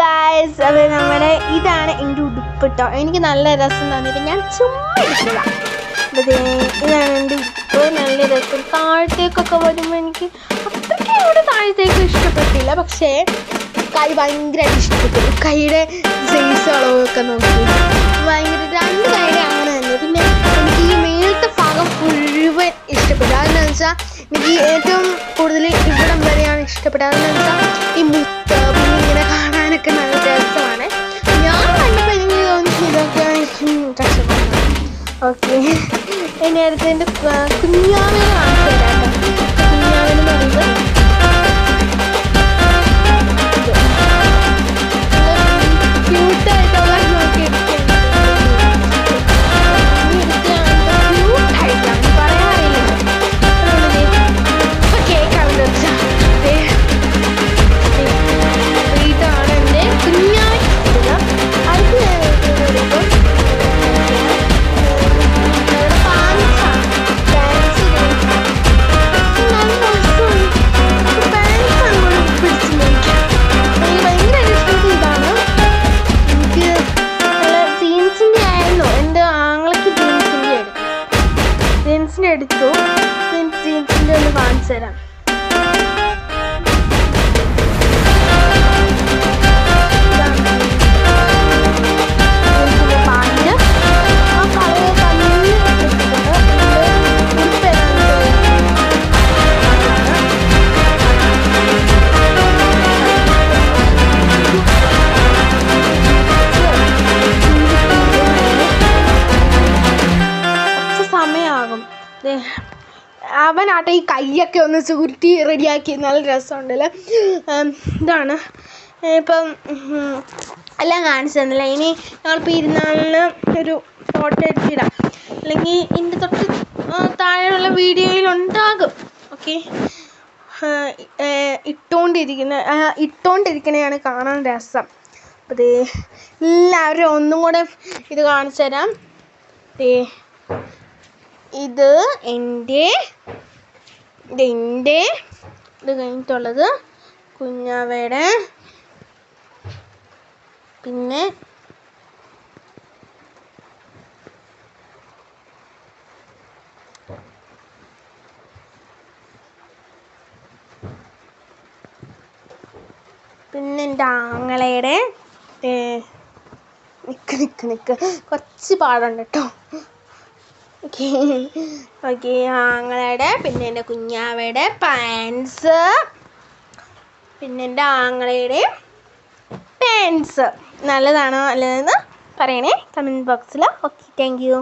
Guys അത് നമ്മുടെ ഇതാണ് എന്റെ ഉടുപ്പ് കേട്ടോ എനിക്ക് നല്ല രസം തന്നിട്ട് ഞാൻ ചുമ്മാ ഇതാണ് എന്റെ ഉടുപ്പ്. നല്ല രസം. താഴത്തേക്കൊക്കെ വരുമ്പോൾ എനിക്ക് അത്രയ്ക്ക് ഇവിടെ താഴത്തേക്ക് ഇഷ്ടപ്പെട്ടില്ല. പക്ഷേ കൈ ഭയങ്കരമായിട്ട് ഇഷ്ടപ്പെട്ടു. കൈയുടെ സൈസ് അളവൊക്കെ നോക്കി. ഭയങ്കര രണ്ട് കൈയുടെ അങ്ങനെ തന്നെ. പിന്നെ എനിക്ക് ഈ മേലത്തെ ഭാഗം മുഴുവൻ ഇഷ്ടപ്പെട്ടു. അതെന്നു വെച്ചാൽ എനിക്ക് ഏറ്റവും കൂടുതൽ ഇവിടം വരെയാണ് ഇഷ്ടപ്പെട്ടത്. അതെന്ന് വെച്ചാൽ ഈ മുത്ത് ഓക്കെ ഇനി അടുത്ത് എന്റെ കുഞ്ഞാവിനെ കാണിച്ചു തരാം ജീൻസിന്റെ എടുത്തു. ജീൻസിന്റെ ഒന്ന് കാണിച്ചു തരാം. അവനാട്ടെ ഈ കൈയൊക്കെ ഒന്ന് ചുരുട്ടി റെഡിയാക്കി. നല്ല രസമുണ്ടല്ലോ? ഇതാണ്. ഇപ്പം എല്ലാം കാണിച്ചു തന്നില്ല ഇനി ഞങ്ങൾ പെരുന്നാളിന് ഒരു ഫോട്ടോ എടുത്തിടാം. അല്ലെങ്കിൽ ഇതിന്റെ തൊട്ട് താഴെയുള്ള വീഡിയോയിൽ ഉണ്ടാകും. ഓക്കെ? ഇട്ടുകൊണ്ടിരിക്കുന്ന ആ, കാണാൻ രസം. അപ്പോൾ എല്ലാവരും ഒന്നും കൂടെ ഇത് കാണിച്ചു തരാം ഇത് എന്റെ ഇത് എന്റെ ഇത് കഴിഞ്ഞിട്ടുള്ളത് കുഞ്ഞാവയുടെ പിന്നെ പിന്നെ എന്റെ ആങ്ങളയുടെ നിൽക്ക് നിൽക്ക് നിൽക്ക് കുറച്ച് പാടുണ്ട് കേട്ടോ. ഓക്കെ. ഓക്കെ പിന്നെ എന്റെ കുഞ്ഞാവയുടെ പാൻസ് പിന്നെ എന്റെ ആങ്ങളയുടെ പാൻസ് നല്ലതാണോ? അല്ലതെന്ന് പറയണേ. കമന്റ് ബോക്സിൽ ഓക്കെ താങ്ക് യു